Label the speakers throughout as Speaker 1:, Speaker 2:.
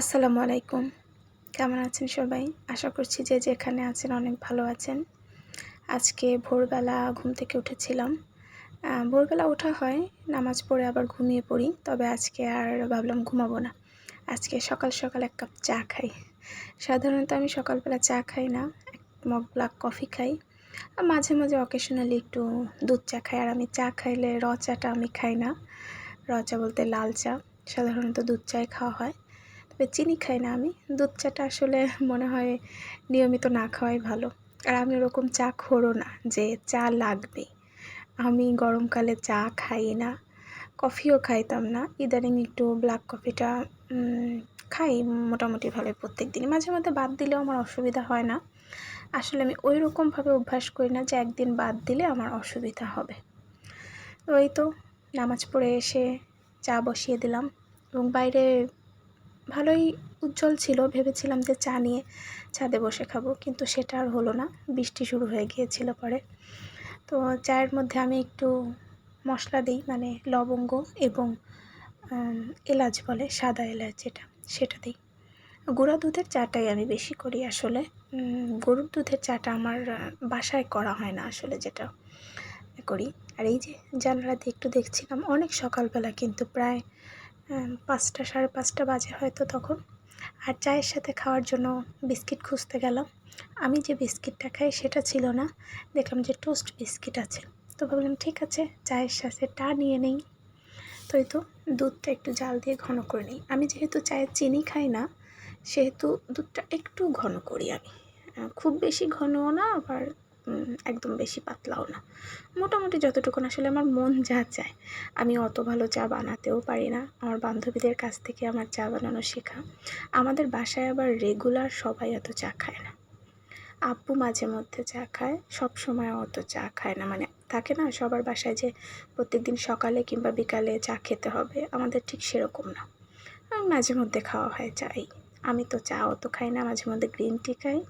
Speaker 1: আসসালামু আলাইকুম। কেমন আছেন সবাই? আশা করছি যে যেখানে আছেন অনেক ভালো আছেন। আজকে ভোরবেলা ঘুম থেকে উঠেছিলাম। ভোরবেলা ওঠা হয়, নামাজ পড়ে আবার ঘুমিয়ে পড়ি, তবে আজকে আর ভাবলাম ঘুমাবো না। আজকে সকাল সকাল এক কাপ চা খাই। সাধারণত আমি সকালবেলা চা খাই না, এক মগ ব্ল্যাক কফি খাই। মাঝে মাঝে অকেশনালি একটু দুধ চা খাই, আর আমি চা খাইলে র চাটা আমি খাই না। র চা বলতে লাল চা, সাধারণত দুধ চাই খাওয়া হয়। তবে চিনি খাই না আমি। দুধ চাটা আসলে মনে হয় নিয়মিত না খাওয়াই ভালো। আর আমি ওরকম চা খোরো না যে চা লাগবে। আমি গরমকালে চা খাই না। কফিও খাইতাম না। ইদানিং একটু ব্ল্যাক কফিটা খাই মোটামুটি ভালো প্রত্যেক দিনই মাঝে মধ্যে বাদ দিলেও আমার অসুবিধা হয় না। আসলে আমি ওই রকমভাবে অভ্যাস করি না যে একদিন বাদ দিলে আমার অসুবিধা হবে। ওই তো নামাজ পড়ে এসে চা বসিয়ে দিলাম। এবং বাইরে ভালোই উজ্জ্বল ছিল, ভেবেছিলাম যে চা নিয়ে ছাদে বসে খাব, কিন্তু সেটা আর হলো না, বৃষ্টি শুরু হয়ে গিয়েছিল পরে। তো চায়ের মধ্যে আমি একটু মশলা দিই মানে লবঙ্গ এবং এলাচ বলে, সাদা এলাচ যেটা, সেটা দিই। গুঁড়া দুধের চাটাই আমি বেশি করি আসলে। গরুর দুধের চাটা আমার বাসায় করা হয় না আসলে যেটা করি। আর এই যে জানালা দিয়ে একটু দেখছিলাম, অনেক সকালবেলা কিন্তু প্রায় পাঁচটা, সাড়ে পাঁচটা বাজে হয়তো তখন। আর চায়ের সাথে খাওয়ার জন্য বিস্কিট খুঁজতে গেলাম। আমি যে বিস্কিটটা খাই সেটা ছিল না। দেখলাম যে টোস্ট বিস্কিট আছে। তো ভাবলাম, ঠিক আছে, চায়ের সাথে টা নিয়ে নেই। তো তো দুধটা একটু জাল দিয়ে ঘন করে নিই। আমি যেহেতু চায়ের চিনি খাই না, সেহেতু দুধটা একটু ঘন করি আমি। খুব বেশি ঘনও না, আবার একদম বেশি পাতলাও না। মোটামুটি যতটুকুন আসলে আমার মন যা চায়। আমি অত ভালো চা বানাতেও পারি না। আমার বান্ধবীদের কাছ থেকে আমার চা বানানো শেখা। আমাদের বাসায় আবার রেগুলার সবাই এত চা খায় না। আব্বু মাঝে মধ্যে চা খায়, সব সময় অত চা খায় না। মানে থাকে না, সবার বাসায় যে প্রত্যেকদিন সকালে কিংবা বিকালে চা খেতে হবে, আমাদের ঠিক সেরকম না। মাঝে মধ্যে খাওয়া হয় চাই। আমি তো চা অত খাই না, মাঝে মধ্যে গ্রিন টি খাই।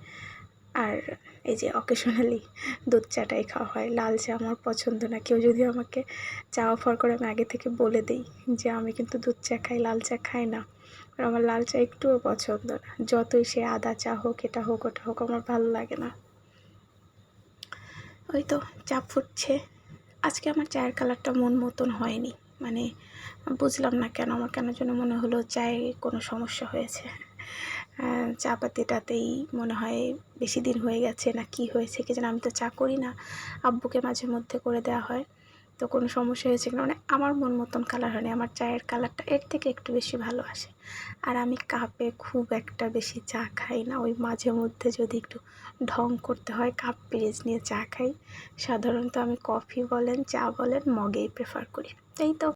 Speaker 1: আর এই যে অকেশনালি দুধ চাটাই খাওয়া হয়। লাল চা আমার পছন্দ না। কেউ যদি আমাকে চা অফার করে, আমি আগে থেকে বলে দিই যে আমি কিন্তু দুধ চা খাই, লাল চা খাই না। আমার লাল চা একটুও পছন্দ না। যতই সে আদা চা হোক, এটা হোক, ওটা হোক, আমার ভালো লাগে না। ওই তো চা ফুটছে। আজকে আমার চায়ের কালারটা মন মতন হয়নি। মানে বুঝলাম না কেন, আমার কেন যেন মনে হলো চায়ে কোনো সমস্যা হয়েছে। চা পাতিটাতেই মনে হয় বেশি দিন হয়ে গেছে না কি হয়েছে কি যেন আমি তো চা করি না। আব্বুকে মাঝে মধ্যে করে দেওয়া হয়। তো কোনো সমস্যা হয়েছে কিনা মানে আমার মন মতন কালার হয়নি। আমার চায়ের কালারটা এর থেকে একটু বেশি ভালো আসে। আর আমি কাপে খুব একটা বেশি চা খাই না। ওই মাঝে মধ্যে যদি একটু ঢং করতে হয়, কাপ পিরিচ নিয়ে চা খাই। সাধারণত আমি কফি বলেন, চা বলেন, মগেই প্রেফার করি। এই তো।